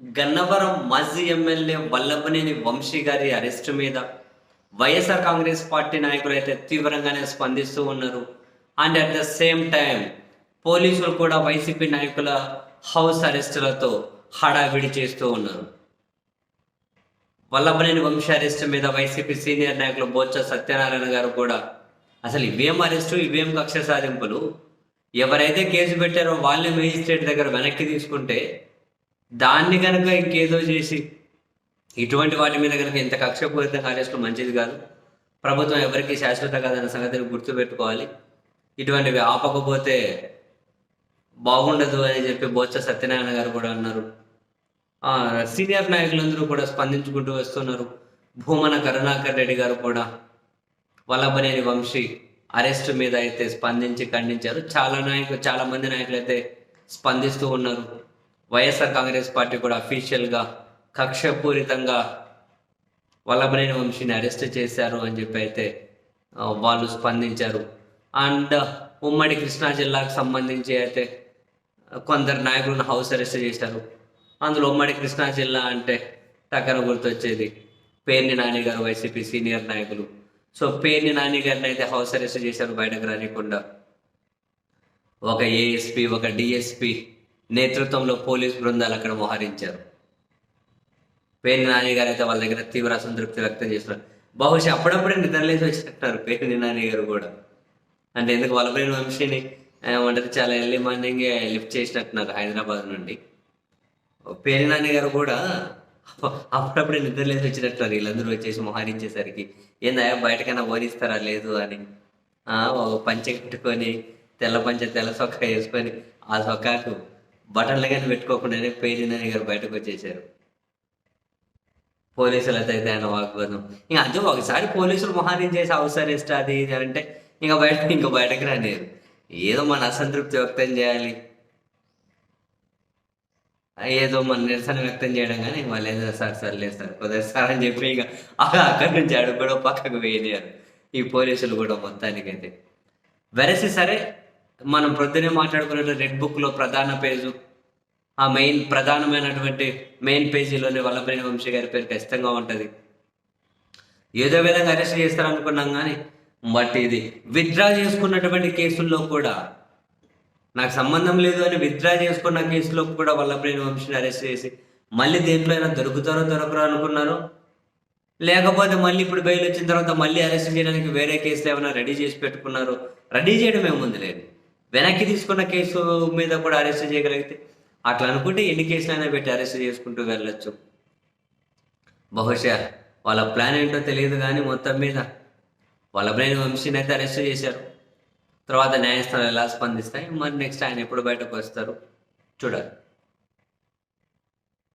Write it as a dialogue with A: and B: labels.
A: గన్నవరం మాజీ ఎమ్మెల్యే వల్లభనేని వంశీ గారి అరెస్టు మీద వైఎస్ఆర్ కాంగ్రెస్ పార్టీ నాయకులు అయితే తీవ్రంగానే స్పందిస్తూ ఉన్నారు. And at the same time పోలీసులు కూడా వైసీపీ నాయకుల హౌస్ అరెస్టులతో హడావిడి చేస్తూ ఉన్నారు. వల్లభనేని వంశీ అరెస్టు మీద వైసీపీ సీనియర్ నాయకులు బోత్స సత్యనారాయణ గారు కూడా అసలు ఇవేం అరెస్టు ఇవేం కక్ష సాధింపులు? ఎవరైతే కేసు పెట్టారో వాళ్ళే మేజిస్ట్రేట్ దగ్గర వెనక్కి తీసుకుంటే దాన్ని కనుక ఇంకేదో చేసి ఇటువంటి వాటి మీద కనుక ఇంత కక్షపూరిత కార్యక్రమం మంచిది కాదు. ప్రభుత్వం ఎవరికి శాశ్వత కాదన్న సంగతిని గుర్తుపెట్టుకోవాలి. ఇటువంటివి ఆపకపోతే బాగుండదు అని చెప్పి బొత్స సత్యనారాయణ గారు కూడా అన్నారు. సీనియర్ నాయకులందరూ కూడా స్పందించుకుంటూ వస్తున్నారు. భూమన కరుణాకర్ రెడ్డి గారు కూడా వల్లభనేని వంశీ అరెస్ట్ మీద అయితే స్పందించి ఖండించారు. చాలా నాయకులు చాలా మంది నాయకులు అయితే స్పందిస్తూ ఉన్నారు. వైఎస్ఆర్ కాంగ్రెస్ పార్టీ కూడా అఫీషియల్గా కక్షపూరితంగా వల్లభనేని వంశీని అరెస్ట్ చేశారు అని చెప్పి అయితే వాళ్ళు స్పందించారు. అండ్ ఉమ్మడి కృష్ణా జిల్లాకు సంబంధించి అయితే కొందరు నాయకులను హౌస్ అరెస్ట్ చేశారు. అందులో ఉమ్మడి కృష్ణా జిల్లా అంటే టక్కన గుర్తొచ్చేది. పేర్ని నాని గారు వైసీపీ సీనియర్ నాయకులు. సో పేర్ని నాని గారిని అయితే హౌస్ అరెస్ట్ చేశారు బయటకు రానికుండా. ఒక ఏఎస్పి ఒక డిఎస్పి నేతృత్వంలో పోలీస్ బృందాలు అక్కడ మోహరించారు. పేరు నాని గారు అయితే వాళ్ళ దగ్గర తీవ్ర అసంతృప్తి వ్యక్తం చేస్తున్నారు. బహుశా అప్పుడప్పుడే నిద్రలేసి వచ్చినట్టున్నారు పేరు నాని గారు కూడా. అంటే ఎందుకు వలపైన వంశీని ఏమంటారు చాలా ఎర్లీ మార్నింగ్ లిఫ్ట్ చేసినట్టున్నారు హైదరాబాద్ నుండి. పేరు నాని గారు కూడా అప్పుడప్పుడే నిద్రలేసి వచ్చినట్టున్నారు వీళ్ళందరూ వచ్చేసి మోహరించేసరికి ఏందా బయటకైనా ఓరిస్తారా లేదు అని. ఆ, ఒక పంచె కట్టుకొని తెల్ల పంచె తెల్ల సొక్క వేసుకొని ఆ సొక్కాకు బటన్లు కానీ పెట్టుకోకుండానే పేరు గారు బయటకు వచ్చేసారు. పోలీసులతో అయితే ఆయన వాగ్వాదం ఇంకా అదే ఒకసారి పోలీసులు మోహరించేసి అవసరం ఇష్ట అది ఇది అంటే ఇంకా బయట ఇంకా బయటకు రానియరు ఏదో మన అసంతృప్తి వ్యక్తం చేయాలి. ఏదో మన నిరసన వ్యక్తం చేయడం కానీ వాళ్ళు ఏదో సార్ సార్ లేదు సార్ కుదరదు సార్ అని చెప్పి ఇక అక్కడి నుంచి అడుగు కూడా పక్కకు వేయలేరు. ఈ పోలీసులు కూడా మొత్తానికైతే. వెరసి సరే మనం ప్రొద్దునే మాట్లాడుకున్న రెడ్ బుక్లో ప్రధాన పేజు. ఆ మెయిన్ ప్రధానమైనటువంటి మెయిన్ పేజీలోనే వల్లభనేని వంశీ గారి పేరు ఖచ్చితంగా ఉంటుంది. ఏదో విధంగా అరెస్ట్ చేస్తారనుకున్నాం కానీ బట్ ఇది విత్డ్రా చేసుకున్నటువంటి కేసుల్లో కూడా నాకు సంబంధం లేదు అని విత్డ్రా చేసుకున్న కేసులో కూడా వల్లభనేని వంశీని అరెస్ట్ చేసి మళ్ళీ దేంట్లో అయినా దొరుకుతారో దొరకరో అనుకున్నారు లేకపోతే మళ్ళీ ఇప్పుడు బెయిల్ వచ్చిన తర్వాత మళ్ళీ అరెస్ట్ చేయడానికి వేరే కేసులు ఏమైనా రెడీ చేసి పెట్టుకున్నారు రెడీ చేయడం ఏముంది లేదు. వెనక్కి తీసుకున్న కేసు మీద కూడా అరెస్ట్ చేయగలిగితే అట్లా అనుకుంటే ఎన్ని కేసులైనా పెట్టి అరెస్ట్ చేసుకుంటూ వెళ్ళొచ్చు. బహుశా వాళ్ళ ప్లాన్ ఏంటో తెలియదు కానీ మొత్తం మీద వాళ్ళ బ్రెయిన్ వంశీని అయితే అరెస్ట్ చేశారు. తర్వాత న్యాయస్థానం ఎలా స్పందిస్తాయి? మరి నెక్స్ట్ ఆయన ఎప్పుడు బయటకు వస్తారు? చూడాలి.